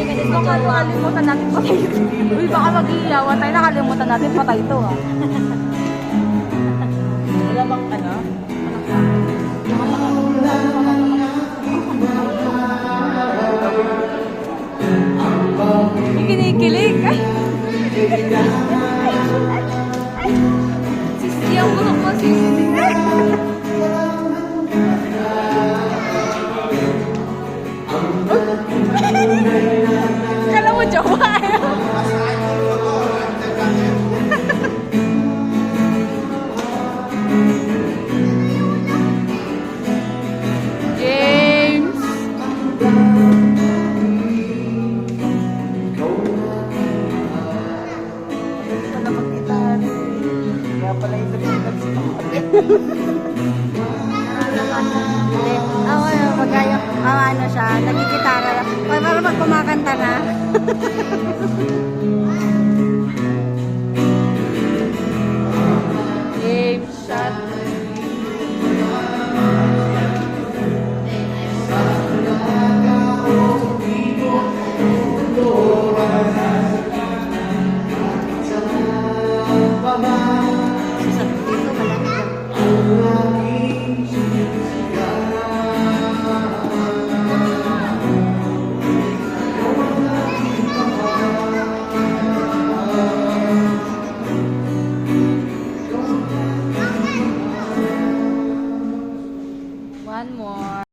Baka nakalimutan natin patay ito. Uy, baka mag-iiyawan tayo. Nakalimutan natin patay ito ah. Wala bang ano? Kinikilig. Ay! Sisi, ang bulok mo, sisi. Kala Kaya pala yung Hindi. Ako, magaya, ang ano siya, nagigitara lang. Para pag kumakanta na. James, shot. Bye-bye. one more.